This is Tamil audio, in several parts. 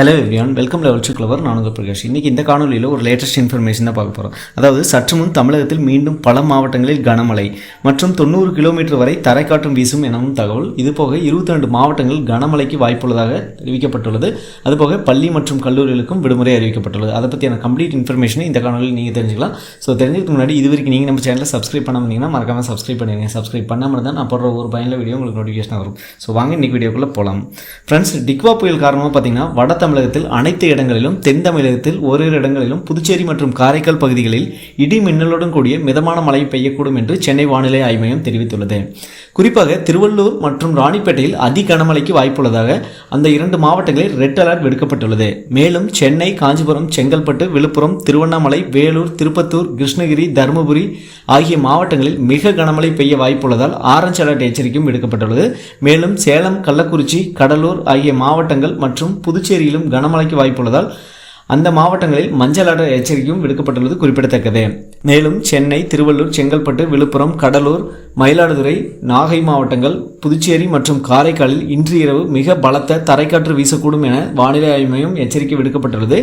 Hello everyone welcome level to clever நான் பிரகாஷ். இன்றைக்கி இந்த காணொலியில் ஒரு லேட்டஸ்ட் இன்ஃபர்மேஷன் தான் பார்க்க போகிறோம் அதாவது சற்று முன் தமிழகத்தில் மீண்டும் பல மாவட்டங்களில் கனமழை மற்றும் தொண்ணூறு கிலோமீட்டர் வரை தரைக்காற்றும் வீசும் எனவும் தகவல். இதுபோக இருபத்தி ரெண்டு மாவட்டங்களில் கனமழைக்கு வாய்ப்புள்ளதாக அறிவிக்கப்பட்டுள்ளது. அதுபோக பள்ளி மற்றும் கல்லூரிகளுக்கும் விடுமுறை அறிவிக்கப்பட்டுள்ளது. அதை பற்றியான கம்ப்ளீட் இன்ஃபர்மேஷனை இந்த காணொலியில் நீங்கள் தெரிஞ்சுக்கலாம். ஸோ தெரிஞ்சதுக்கு முன்னாடி இது வரைக்கும் நீங்கள் நம்ம சேனலில் சப்ஸ்கிரைப் பண்ண வந்தீங்கன்னா மறக்காமல் சப்ஸ்கிரைப் பண்ணிடுங்க. சப்ஸ்கிரைப் பண்ணாமல் தான் நான் போடுற ஒரு பயனில் வீடியோ உங்களுக்கு நோட்டிஃபிகேஷன் வரும். ஸோ வாங்க இன்றைக்கி வீடியோக்குள்ளே போகலாம் ஃப்ரெண்ட்ஸ் டிக்வா புயல் காரணமாக பார்த்தீங்கன்னா வட தமிழகத்தில் அனைத்து இடங்களிலும் தென் தமிழகத்தில் ஓரிரு இடங்களிலும் புதுச்சேரி மற்றும் காரைக்கால் பகுதிகளில் இடி மின்னலுடன் கூடிய மிதமான மழை பெய்யக்கூடும் என்று சென்னை வானிலை ஆய்வு மையம் தெரிவித்துள்ளது. குறிப்பாக திருவள்ளூர் மற்றும் ராணிப்பேட்டையில் அதி கனமழைக்கு வாய்ப்புள்ளதாக அந்த இரண்டு மாவட்டங்களில் ரெட் அலர்ட் விடுக்கப்பட்டுள்ளது. மேலும் சென்னை காஞ்சிபுரம் செங்கல்பட்டு விழுப்புரம் திருவண்ணாமலை வேலூர் திருப்பத்தூர் கிருஷ்ணகிரி தருமபுரி ஆகிய மாவட்டங்களில் மிக கனமழை பெய்ய வாய்ப்புள்ளதால் ஆரஞ்சு அலர்ட் எச்சரிக்கையும் விடுக்கப்பட்டுள்ளது. மேலும் சேலம் கள்ளக்குறிச்சி கடலூர் ஆகிய மாவட்டங்கள் மற்றும் புதுச்சேரியிலும் கனமழைக்கு வாய்ப்புள்ளதால் அந்த மாவட்டங்களில் மஞ்சள் அலர்ட் எச்சரிக்கையும் விடுக்கப்பட்டுள்ளது குறிப்பிடத்தக்கது. மேலும் சென்னை திருவள்ளூர் செங்கல்பட்டு விழுப்புரம் கடலூர் மயிலாடுதுறை நாகை மாவட்டங்கள் புதுச்சேரி மற்றும் காரைக்காலில் இன்று இரவு மிக பலத்த தரைக்காற்று வீசக்கூடும் என வானிலை ஆய்வு மையம் எச்சரிக்கை விடுக்கப்பட்டுள்ளது.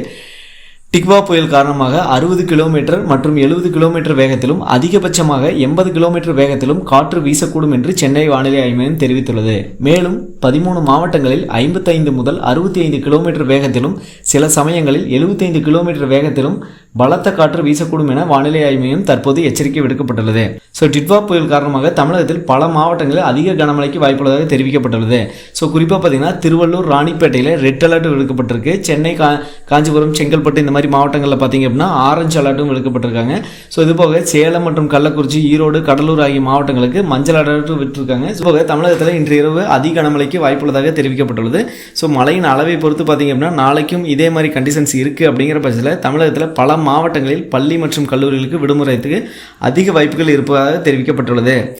டிக்வா புயல் காரணமாக அறுபது கிலோமீட்டர் மற்றும் எழுபது கிலோமீட்டர் வேகத்திலும் அதிகபட்சமாக எண்பது கிலோமீட்டர் வேகத்திலும் காற்று வீசக்கூடும் என்று சென்னை வானிலை ஆய்வு மையம் தெரிவித்துள்ளது. மேலும் பதிமூணு மாவட்டங்களில் ஐம்பத்தைந்து முதல் அறுபத்தி ஐந்து கிலோமீட்டர் வேகத்திலும் சில சமயங்களில் எழுபத்தைந்து கிலோமீட்டர் வேகத்திலும் பலத்த காற்று வீசக்கூடும் என வானிலை ஆய்வு மையம் தற்போது எச்சரிக்கை விடுக்கப்பட்டுள்ளது. ஸோ டிட்வா புயல் காரணமாக தமிழகத்தில் பல மாவட்டங்களில் அதிக கனமழைக்கு வாய்ப்புள்ளதாக தெரிவிக்கப்பட்டுள்ளது. ஸோ குறிப்பாக பார்த்தீங்கன்னா திருவள்ளூர் ராணிப்பேட்டையில் ரெட் அலர்ட் விடுக்கப்பட்டிருக்கு. சென்னை கா காஞ்சிபுரம் செங்கல்பட்டு இந்த மாதிரி மாவட்டங்களில் பார்த்தீங்க அப்படின்னா ஆரஞ்சு அலர்ட்டும் விடுக்கப்பட்டிருக்காங்க. ஸோ இது போக சேலம் மற்றும் கள்ளக்குறிச்சி ஈரோடு கடலூர் ஆகிய மாவட்டங்களுக்கு மஞ்சள் அலர்ட்டும் விட்டுருக்காங்க. இது போக தமிழகத்தில் இன்று இரவு அதிக கனமழைக்கு வாய்ப்புள்ளதாக தெரிவிக்கப்பட்டுள்ளது. ஸோ மழையின் அளவை பொறுத்து பார்த்தீங்க அப்படின்னா நாளைக்கும் இதே மாதிரி கண்டிஷன்ஸ் இருக்குது அப்படிங்கிற பட்சத்தில் தமிழகத்தில் பல மாவட்டங்களில் பள்ளி மற்றும் கல்லூரிகளுக்கு விடுமுறைக்கு அதிக வாய்ப்புகள் இருப்பதாக தெரிவிக்கப்பட்டுள்ளது.